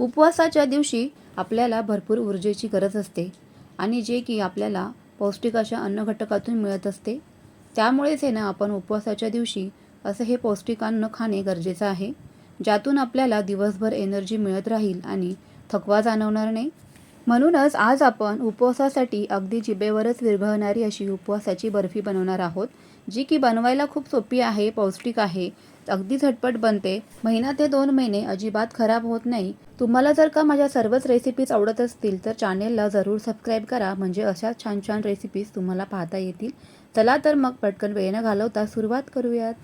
उपवासाच्या दिवशी आपल्याला भरपूर ऊर्जेची गरज असते आणि जे की आपल्याला पौष्टिक अशा अन्नघटकातून मिळत असते. त्यामुळेच आहे ना आपण उपवासाच्या दिवशी असं हे पौष्टिक अन्न खाणे गरजेचं आहे ज्यातून आपल्याला दिवसभर एनर्जी मिळत राहील आणि थकवा जाणवणार नाही. म्हणूनच आज आपण उपवासासाठी अगदी जिबेवरच विरघळणारी अशी उपवासाची बर्फी बनवणार आहोत जी की बनवायला खूप सोपी आहे पौष्टिक आहे अगदी झटपट बनते. महिना ते दोन महिने अजिबात खराब होत नाही. तुम्हाला जर का माझ्या सर्वच रेसिपीज आवडत असतील तर चॅनेलला जरूर सबस्क्राईब करा. म्हणजे अशाच छान छान रेसिपीज तुम्हाला पाहता येतील. चला तर मग पटकन वेळ न घालवता सुरुवात करूयात.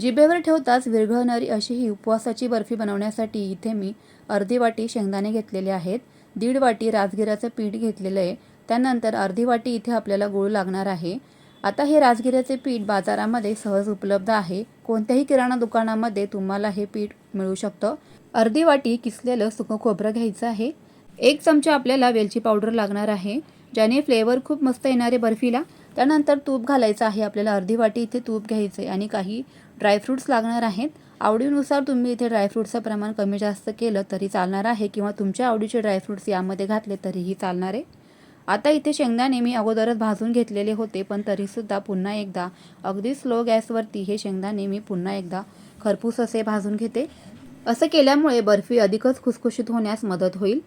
जिभेवर ठेवताच विरघळणारी अशी ही उपवासाची बर्फी बनवण्यासाठी इथे मी अर्धी वाटी शेंगदाणे घेतलेले आहेत. दीड वाटी राजगिराचं पीठ घेतलेलं आहे. त्यानंतर अर्धी वाटी इथे आपल्याला गूळ लागणार आहे. आता हे राजगिऱ्याचे पीठ बाजारामध्ये सहज उपलब्ध आहे. कोणत्याही किराणा दुकानामध्ये तुम्हाला हे पीठ मिळू शकतं. अर्धी वाटी किसलेलं सुकं खोबरं घ्यायचं आहे. एक चमचा आपल्याला वेलची पावडर लागणार आहे ज्याने फ्लेवर खूप मस्त येणारे बर्फीला. त्यानंतर तूप घालायचं आहे. आपल्याला अर्धी वाटी इथे तूप घ्यायचं आहे आणि काही ड्रायफ्रूट्स लागणार आहेत. आवडीनुसार तुम्ही इथे ड्रायफ्रूटचं प्रमाण कमी जास्त केलं तरी चालणार आहे किंवा तुमच्या आवडीचे ड्रायफ्रूट्स यामध्ये घातले तरीही चालणार आहे. आता इथे शेंगदाणे मी अगोदरच भाजून घेतलेले होते पण तरीसुद्धा पुन्हा एकदा अगदी स्लो गॅसवरती हे शेंगदाणे मी पुन्हा एकदा खरपूस असे भाजून घेते. असं केल्यामुळे बर्फी अधिकच खुसखुशीत होण्यास मदत होईल.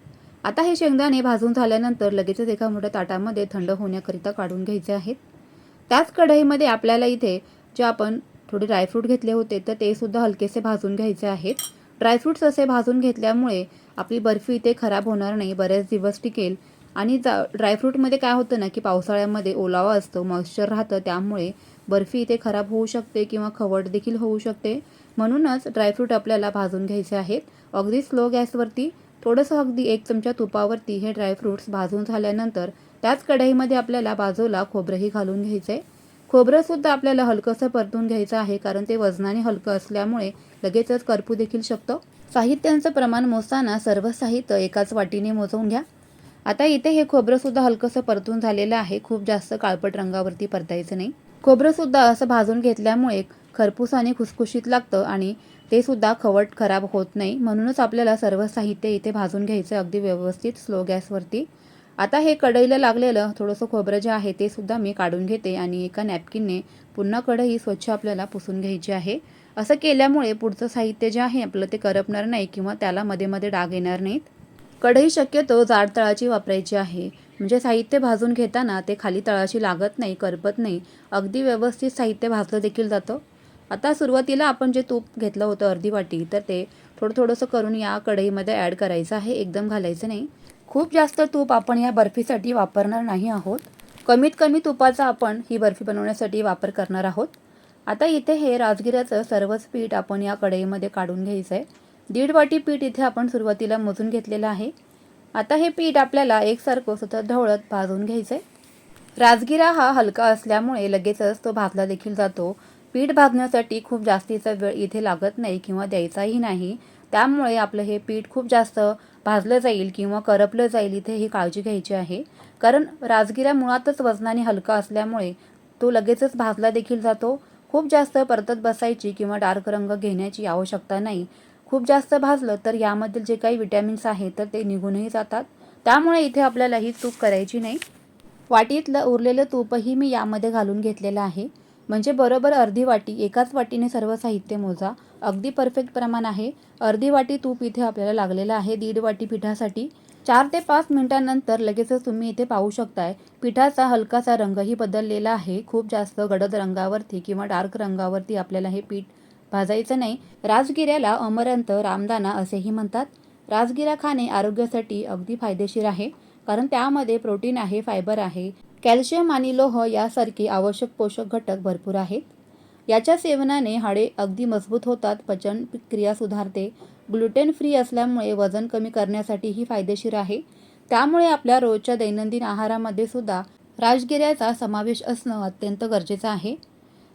आता हे शेंगदाणे भाजून झाल्यानंतर लगेचच एका मोठ्या ताटामध्ये थंड होण्याकरिता काढून घ्यायचे आहेत. त्याच कढईमध्ये आपल्याला इथे जे आपण थोडे ड्रायफ्रूट घेतले होते तर ते सुद्धा हलकेसे भाजून घ्यायचे आहेत. ड्रायफ्रूट्स असे भाजून घेतल्यामुळे आपली बर्फी इथे खराब होणार नाही बरेच दिवस टिकेल. आणि जा ड्रायफ्रूटमध्ये काय होतं ना की पावसाळ्यामध्ये ओलावा असतो मॉइश्चर राहतं त्यामुळे बर्फी इथे खराब होऊ शकते किंवा खवट देखील होऊ शकते. म्हणूनच ड्रायफ्रूट आपल्याला भाजून घ्यायचे आहेत. अगदी स्लो गॅसवरती थोडंसं अगदी एक चमचा तुपावरती हे ड्रायफ्रूट्स भाजून झाल्यानंतर त्याच कढईमध्ये आपल्याला बाजूला खोबरंही घालून घ्यायचं. आहे खोबरंसुद्धा आपल्याला हलकंसं परतून घ्यायचं आहे कारण ते वजनाने हलकं असल्यामुळे लगेचच करपू देखील शकतं. साहित्यांचं प्रमाण मोजताना सर्व साहित्य एकाच वाटीने मोजवून घ्या. आता इथे हे खोबरंसुद्धा हलकंसं परतून झालेलं आहे. खूप जास्त काळपट रंगावरती परतायचं नाही. खोबरंसुद्धा असं भाजून घेतल्यामुळे खरपूस आणि खुसखुशीत लागतं आणि ते सुद्धा खवट खराब होत नाही. म्हणूनच आपल्याला सर्व साहित्य इथे भाजून घ्यायचं अगदी व्यवस्थित स्लो गॅसवरती. आता हे कढईला लागलेलं थोडंसं खोबरं जे आहे ते सुद्धा मी काढून घेते आणि एका नॅपकिनने पुन्हा कढई स्वच्छ आपल्याला पुसून घ्यायची आहे. असं केल्यामुळे पुढचं साहित्य जे आहे आपलं ते करपणार नाही किंवा त्याला मध्ये मध्ये डाग येणार नाहीत. कढई शक्यतो जाड तळाची वापरायची आहे. म्हणजे साहित्य भाजून घेताना ते खाली तळाशी लागत नाही करपत नाही. अगदी व्यवस्थित साहित्य भाजलं देखील जातं. आता सुरुवातीला आपण जे तूप घेतलं होतं अर्धी वाटी तर ते थोडं थोडंसं करून या कढईमध्ये ॲड करायचं आहे. एकदम घालायचं नाही. खूप जास्त तूप आपण या बर्फीसाठी वापरणार नाही आहोत. कमीत कमी तुपाचा आपण ही बर्फी बनवण्यासाठी वापर करणार आहोत. आता इथे हे राजगिऱ्याचं सर्वच पीठ आपण या कढईमध्ये काढून घ्यायचं आहे दीड वाटी पीठ इथे आपण सुरुवातीला मोजून घेतलेलं आहे. आता हे पीठ आपल्याला एकसारखं सतत ढवळत भाजून घ्यायचं आहे राजगिरा हा हलका असल्यामुळे लगेचच तो भाजला देखील जातो. पीठ भाजण्यासाठी खूप जास्तीचा वेळ इथे लागत नाही किंवा द्यायचाही नाही. त्यामुळे आपलं हे पीठ खूप जास्त भाजलं जाईल किंवा करपलं जाईल इथे ही काळजी घ्यायची आहे. कारण राजगिरा मुळातच वजनाने हलका असल्यामुळे तो लगेचच भाजला देखील जातो. खूप जास्त परतत बसायची किंवा डार्क रंग घेण्याची आवश्यकता नाही. खूप जास्त भाजलं तर यामधील जे काही विटॅमिन्स आहेत तर ते निघूनही जातात. त्यामुळे इथे आपल्याला ही चूक करायची नाही. वाटीतलं उरलेलं तूपही मी यामध्ये घालून घेतलेलं आहे. म्हणजे बरोबर अर्धी वाटी एकाच वाटीने सर्व साहित्य मोजा. अगदी परफेक्ट प्रमाण आहे. अर्धी वाटी तूप इथे आपल्याला लागलेलं आहे दीड वाटी पिठासाठी. चार ते पाच मिनिटांनंतर लगेचच तुम्ही इथे पाहू शकताय पिठाचा हलकासा रंगही बदललेला आहे. खूप जास्त गडद रंगावरती किंवा डार्क रंगावरती आपल्याला हे पीठ भाजायचं नाही. राजगिऱ्याला अमरंत रामदाना असेही म्हणतात. राजगिरा खाणे आरोग्यासाठी अगदी फायदेशीर आहे कारण त्यामध्ये प्रोटीन आहे फायबर आहे कॅल्शियम आणि लोह यासारखे आवश्यक पोषक घटक भरपूर आहेत. याच्या सेवनाने हाडे अगदी मजबूत होतात पचन क्रिया सुधारते ग्लुटेन फ्री असल्यामुळे वजन कमी करण्यासाठीही फायदेशीर आहे. त्यामुळे आपल्या रोजच्या दैनंदिन आहारामध्ये सुद्धा राजगिऱ्याचा समावेश असणं अत्यंत गरजेचं आहे.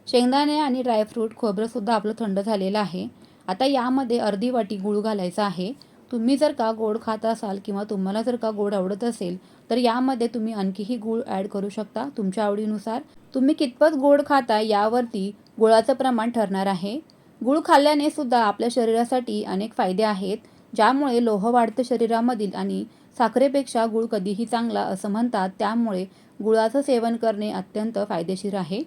शेंगदाणे आणि ड्रायफ्रूट खोबरंसुद्धा आपलं थंड झालेलं आहे. आता यामध्ये अर्धी वाटी गूळ घालायचा आहे. तुम्ही जर का गोड खात असाल किंवा तुम्हाला जर का गोड आवडत असेल तर यामध्ये तुम्ही आणखीही गूळ ॲड करू शकता तुमच्या आवडीनुसार. तुम्ही कितपत गोड खाता यावरती गुळाचं प्रमाण ठरणार आहे. गूळ खाल्ल्याने सुद्धा आपल्या शरीरासाठी अनेक फायदे आहेत ज्यामुळे लोह वाढतं शरीरामधील आणि साखरेपेक्षा गुळ कधीही चांगला असं म्हणतात. त्यामुळे गुळाचं सेवन करणे अत्यंत फायदेशीर आहे.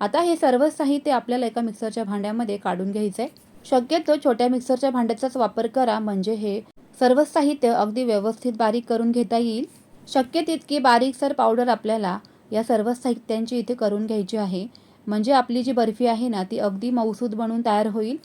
आता हे सर्व साहित्य आपल्याला एका मिक्सरच्या भांड्यामध्ये काढून घ्यायचं आहे शक्यतो छोट्या मिक्सरच्या भांड्याचाच वापर करा म्हणजे हे सर्व साहित्य अगदी व्यवस्थित बारीक करून घेता येईल. शक्य तितकी बारीकसर पावडर आपल्याला या सर्व साहित्यांची इथे करून घ्यायची आहे. म्हणजे आपली जी बर्फी आहे ना ती अगदी मऊसूद बनून तयार होईल.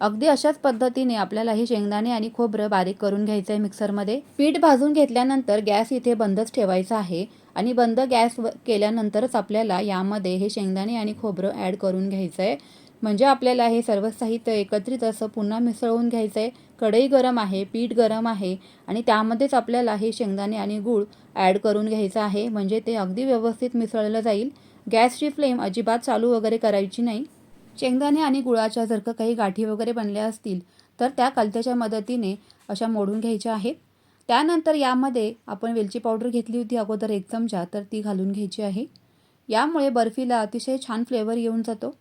अगदी अशाच पद्धतीने आपल्याला हे शेंगदाणे आणि खोबरं बारीक करून घ्यायचं आहे मिक्सरमध्ये. पीठ भाजून घेतल्यानंतर गॅस इथे बंदच ठेवायचा आहे. आणि बंद गॅस व- केल्यानंतरच आपल्याला यामध्ये हे शेंगदाणे आणि खोबरं ॲड करून घ्यायचं आहे म्हणजे आपल्याला हे सर्व साहित्य एकत्रित असं पुन्हा मिसळून घ्यायचं आहे कढई गरम आहे पीठ गरम आहे आणि त्यामध्येच आपल्याला हे शेंगदाणे आणि गूळ ॲड करून घ्यायचं आहे. म्हणजे ते अगदी व्यवस्थित मिसळलं जाईल. गॅसची फ्लेम अजिबात चालू वगैरे करायची नाही. शेंगदाणे आणि गुळाच्या जर का काही गाठी वगैरे बनल्या असतील तर त्या कलत्याच्या मदतीने अशा मोडून घ्यायच्या आहेत. त्यानंतर यामध्ये आपण वेलची पावडर घेतली होती अगोदर एक चमचा तर ती घालून घ्यायची आहे. यामुळे बर्फीला अतिशय छान फ्लेवर येऊन जातो.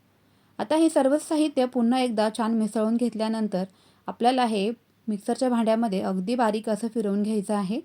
आता हे सर्व साहित्य पुन्हा एकदा छान मिसळून घेतल्यानंतर आपल्याला हे मिक्सरच्या भांड्यामध्ये अगदी बारीक असं फिरवून घ्यायचं आहे.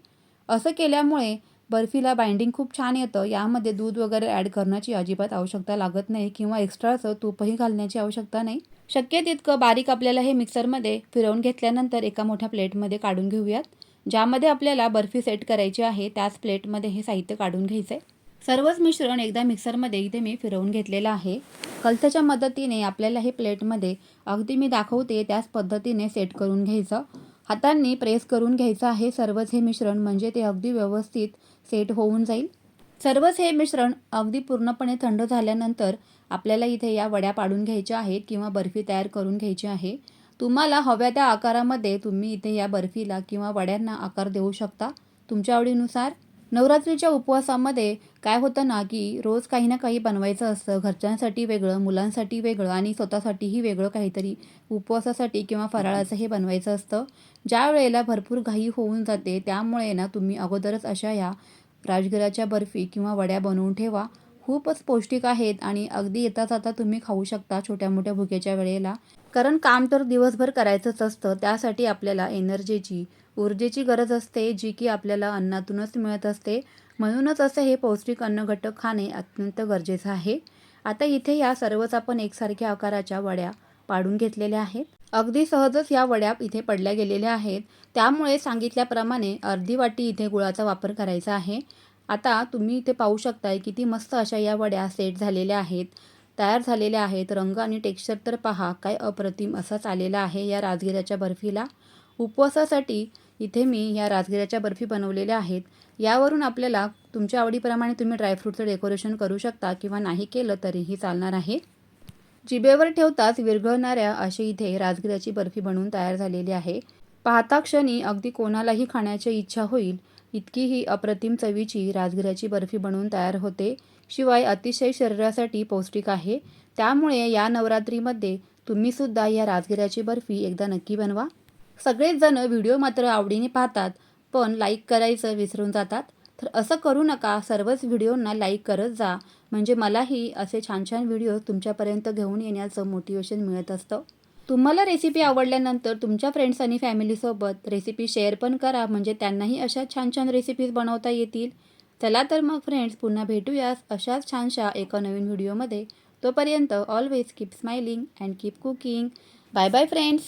असं केल्यामुळे बर्फीला बाइंडिंग खूप छान येतं. यामध्ये दूध वगैरे ॲड करण्याची अजिबात आवश्यकता लागत नाही किंवा एक्स्ट्राचं तूपही घालण्याची आवश्यकता नाही. शक्य तितकं बारीक आपल्याला हे मिक्सरमध्ये फिरवून घेतल्यानंतर एका मोठ्या प्लेटमध्ये काढून घेऊयात. ज्यामध्ये आपल्याला बर्फी सेट करायची आहे त्याच प्लेटमध्ये हे साहित्य काढून घ्यायचं आहे सर्वच मिश्रण एकदा मिक्सरमध्ये इथे मी फिरवून घेतलेलं आहे. कलथाच्या मदतीने आपल्याला हे प्लेटमध्ये अगदी मी दाखवते त्याच पद्धतीने सेट करून घ्यायचं. हातांनी प्रेस करून घ्यायचं आहे सर्वच हे मिश्रण म्हणजे ते अगदी व्यवस्थित सेट होऊन जाईल. सर्वच हे मिश्रण अगदी पूर्णपणे थंड झाल्यानंतर आपल्याला इथे या वड्या पाडून घ्यायच्या आहेत किंवा बर्फी तयार करून घ्यायची आहे. तुम्हाला हव्या त्या आकारामध्ये तुम्ही इथे या बर्फीला किंवा वड्यांना आकार देऊ शकता. तुमच्या आवडीनुसार. नवरात्रीच्या उपवासामध्ये काय होतं ना की रोज काही ना काही बनवायचं असतं. घरच्यांसाठी वेगळं मुलांसाठी वेगळं आणि स्वतःसाठीही वेगळं काहीतरी उपवासासाठी किंवा फराळाचं हे बनवायचं असतं. ज्या वेळेला भरपूर घाई होऊन जाते त्यामुळे ना तुम्ही अगोदरच अशा या राजगिराच्या बर्फी किंवा वड्या बनवून ठेवा. खूपच पौष्टिक आहेत आणि अगदी येता जाता तुम्ही खाऊ शकता छोट्या मोठ्या भुकेच्या वेळेला. कारण काम तर दिवसभर करायचंच असतं त्यासाठी आपल्याला एनर्जीची ऊर्जेची गरज असते जी की आपल्याला अन्नातूनच मिळत असते. म्हणूनच असं हे पौष्टिक अन्न घटक खाणे अत्यंत गरजेचं आहे. आता इथे या सर्वच आपण एकसारख्या आकाराच्या वड्या पाडून घेतलेल्या आहेत. अगदी सहजच या वड्या इथे पडल्या गेलेल्या आहेत. त्यामुळे सांगितल्याप्रमाणे अर्धी वाटी इथे गुळाचा वापर करायचा आहे. आता तुम्ही इथे पाहू शकताय किती मस्त अशा या वड्या सेट झालेल्या आहेत. तयार झालेल्या आहेत. रंग आणि टेक्स्चर तर पहा काय अप्रतिम असाच आलेला आहे या राजगिऱ्याच्या बर्फीला. उपवासासाठी इथे मी या राजगिऱ्याच्या बर्फी बनवलेल्या आहेत. यावरून आपल्याला तुमच्या आवडीप्रमाणे तुम्ही ड्रायफ्रूटचं डेकोरेशन करू शकता किंवा नाही केलं तरीही चालणार आहे. जिभेवर ठेवताच विरघळणाऱ्या अशी इथे राजगिऱ्याची बर्फी बनवून तयार झालेली आहे. पाहता क्षणी अगदी कोणालाही खाण्याची इच्छा होईल. इतकी ही अप्रतिम चवीची राजगिऱ्याची बर्फी बनवून तयार होते. शिवाय अतिशय शरीरासाठी पौष्टिक आहे. त्यामुळे या नवरात्रीमध्ये तुम्ही सुद्धा या राजगिऱ्याची बर्फी एकदा नक्की बनवा. सगळेच जण व्हिडिओ मात्र आवडीने पाहतात पण लाईक करायचं विसरून जातात. तर असं करू नका सर्वच व्हिडिओंना लाईक करत जा. म्हणजे मलाही असे छान छान व्हिडिओ तुमच्यापर्यंत घेऊन येण्याचं मोटिवेशन मिळत असतं. तुम्हाला रेसिपी आवडल्यानंतर तुमच्या फ्रेंड्स आणि फॅमिलीसोबत रेसिपी शेअर पण करा. म्हणजे त्यांनाही अशा छान छान रेसिपीज बनवता येतील. चला तर मग फ्रेंड्स पुन्हा भेटूयास अशाच छानशा एका नवीन व्हिडिओमध्ये तोपर्यंत always keep smiling and keep cooking bye bye friends